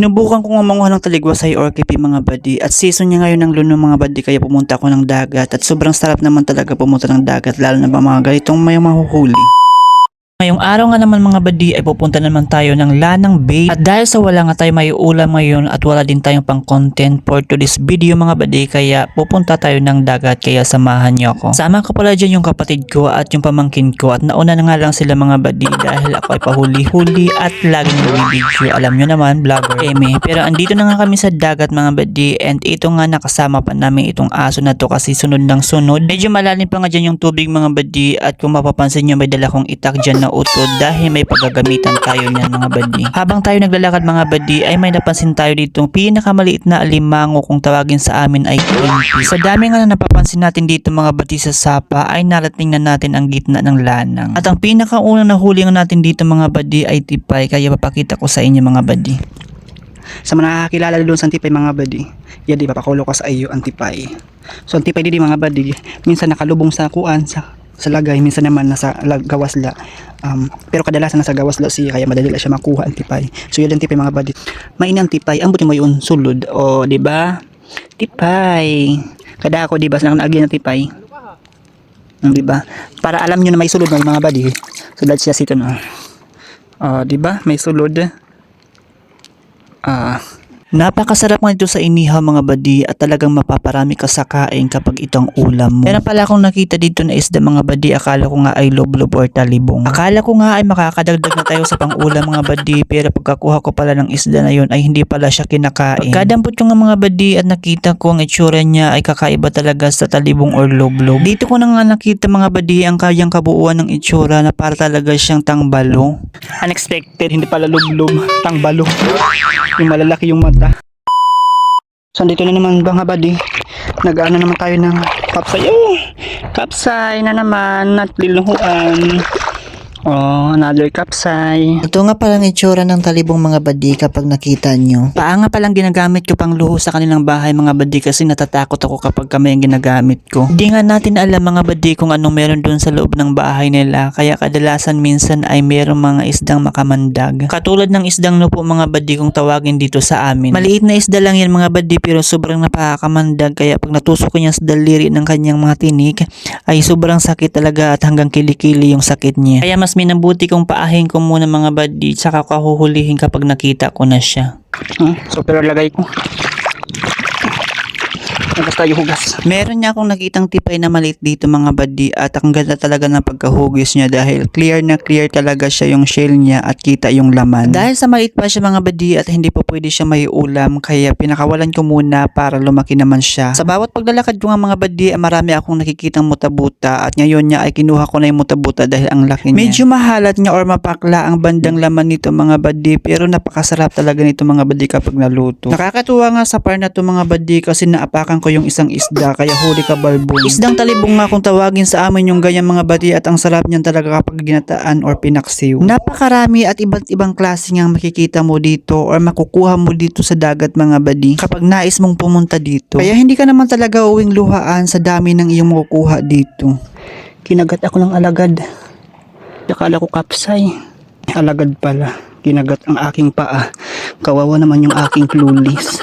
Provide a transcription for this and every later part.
Sinubukan ko nga manguha ng taligwasay or kipi mga badi at season niya ngayon ng luno mga badi kaya pumunta ako ng dagat at sobrang sarap naman talaga pumunta ng dagat lalo na ba mga ganitong may mahuhuli. Ngayong araw nga naman mga badi ay pupunta naman tayo ng Lanang Bay at dahil sa wala nga tayo may ulam ngayon at wala din tayong pang content for today's video mga badi kaya pupunta tayo ng dagat kaya samahan niyo ako. Sama ko pala dyan yung kapatid ko at yung pamangkin ko at nauna na nga lang sila mga badi dahil ako ay pahuli-huli at laging video. Alam nyo naman vlogger Eme pero andito na nga kami sa dagat mga badi and ito nga nakasama pa namin itong aso na to kasi sunod ng sunod. Medyo malalim pa nga dyan yung tubig mga badi at kung mapapansin nyo may dala kong itak dyan na utod dahil may paggagamitan tayo niyan mga badi. Habang tayo naglalakad mga badi ay may napansin tayo ditong pinakamaliit na alimango kung tawagin sa amin ay quinty. Sa dami nga na napapansin natin dito mga badi sa sapa ay narating na natin ang gitna ng lanang. At ang pinakaunang nahuli nga natin dito mga badi ay tipay kaya papakita ko sa inyo mga badi. sa mga nakakilala doon sa antipay mga badi ya di papakulo ko sa iyo antipay so antipay di di mga badi minsan nakalubong sa kuan sa sa lagay minsan naman nasa gawasla um, pero kadalasan nasa gawasla siya kaya madali siya makuha antipay so yun antipay mga badi main antipay ambutin mo yun sulod. O di ba? Tipay. Kada ako di ba sa naagi ng tipay? Mm, di ba? Para alam nyo na may sulod na mga badi sulod siya sito no Ah, di ba? May sulod. Ah Napakasarap nga ito sa inihaw mga badi at talagang mapaparami ka sa kain kapag itong ulam mo. Meron pala akong nakita dito na isda mga badi, akala ko nga ay loblob or talibong. Akala ko nga ay makakadagdag na tayo sa pangulam mga badi pero pagkakuha ko pala ng isda na yun ay hindi pala siya kinakain. Pagkadampot ko nga mga badi at nakita ko ang itsura niya ay kakaiba talaga sa talibong or loblob. Dito ko na nga nakita mga badi ang kayang kabuuan ng itsura na para talaga siyang tangbalo. unexpected, hindi pala lublob, tangbalo. Yung malalaki yung mata. So, dito na naman mga buddy. Nag-ano naman tayo ng kapsay. Oh, kapsay na naman at liluhuan. Oh, another kapsay. Ito nga palang itsura ng talibong mga badi kapag nakita nyo. Paa nga palang ginagamit ko pang luho sa kanilang bahay mga badi kasi natatakot ako kapag kami ang ginagamit ko. Hindi nga natin alam mga badi kung anong meron dun sa loob ng bahay nila kaya kadalasan minsan ay meron mga isdang makamandag. Katulad ng isdang nupo mga badi kung tawagin dito sa amin. Maliit na isda lang yan mga badi pero sobrang napakakamandag kaya pag natusok niya sa daliri ng kanyang mga tinik ay sobrang sakit talaga at hanggang kilikili yung sakit niya. Kaya mas minabuti kong paahin ko muna mga badi tsaka kahuhulihin kapag nakita ko na siya. Hmm, so, pero lagay ko. Nagas tayo hugas. Meron niya akong nakitang tipay na maliit dito mga badi at ang ganda talaga ng pagkahugis niya dahil clear na clear talaga siya yung shell niya at kita yung laman. Dahil sa maliit pa siya mga badi at hindi pa pwede siya may ulam kaya pinakawalan ko muna para lumaki naman siya. Sa bawat paglalakad ko nga mga badi ay marami akong nakikitang mutabuta at ngayon niya ay kinuha ko na yung mutabuta dahil ang laki niya. Medyo mahalat niya or mapakla ang bandang laman nito mga badi pero napakasarap talaga nito mga badi kapag naluto. Nakakatuwa nga sa par na to mga badi kasi naapakan ko yung isang isda kaya huli ka balbon. Isdang talibong nga kung tawagin sa amin yung ganyan mga badi at ang sarap niyan talaga kapag ginataan or pinaksiw. Napakarami at iba't ibang klase nga makikita mo dito or makukuha mo dito sa dagat mga badi kapag nais mong pumunta dito. Kaya hindi ka naman talaga uwing luhaan sa dami ng iyong makukuha dito. Kinagat ako ng alagad. Akala ko kapsay. Alagad pala. Kinagat ang aking paa. Kawawa naman yung aking clueless.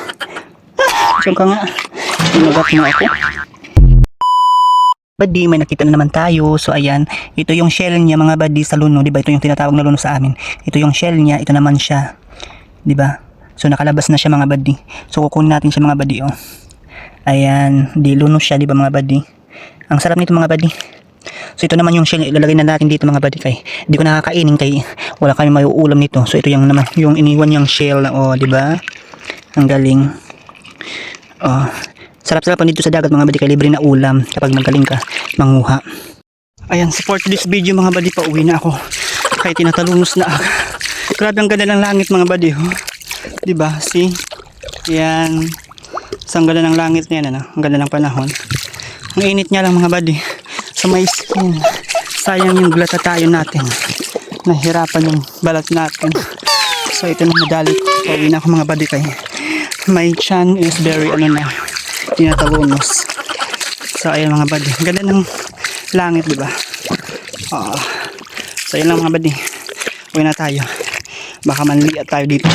Diyan ka nga. Kinagat mo ako. Buddy, may nakita na naman tayo. So ayan, ito yung shell niya mga buddy sa luno, 'di ba? Ito yung tinatawag na luno sa amin. Ito yung shell niya, ito naman siya. 'Di ba? So nakalabas na siya mga buddy. So kukunin natin siya mga buddy, oh. Ayan, di luno siya, 'di ba mga buddy? Ang sarap nito mga buddy. So ito naman yung shell ilalagay na natin dito mga buddy kay hindi ko nakakainin kay wala kami may ulam nito. So ito yung naman yung iniwan yung shell oh, 'di ba? Ang galing. Oh, sarap-sarap dito sa dagat mga buddy kay libre na ulam kapag magaling ka manguha. Ayan, support this video mga buddy pa uwi na ako. Kaya tinatalunos na ako. Grabe ang ganda ng langit mga buddy. Oh. 'Di ba? See? Yan. Sa ganda ng langit niyan ano? Ang ganda ng panahon. Ang init niya lang mga buddy sa may skin. Sayang yung glatatayo natin. Nahirapan yung balat natin. So ito na madali. Pauwi na ako mga buddy kay my chan is very ano na tinatalunos. So ayun mga buddy. Ganda ng langit di ba? Oo. So ayun lang mga buddy. Uwi na tayo. Baka manliat tayo dito.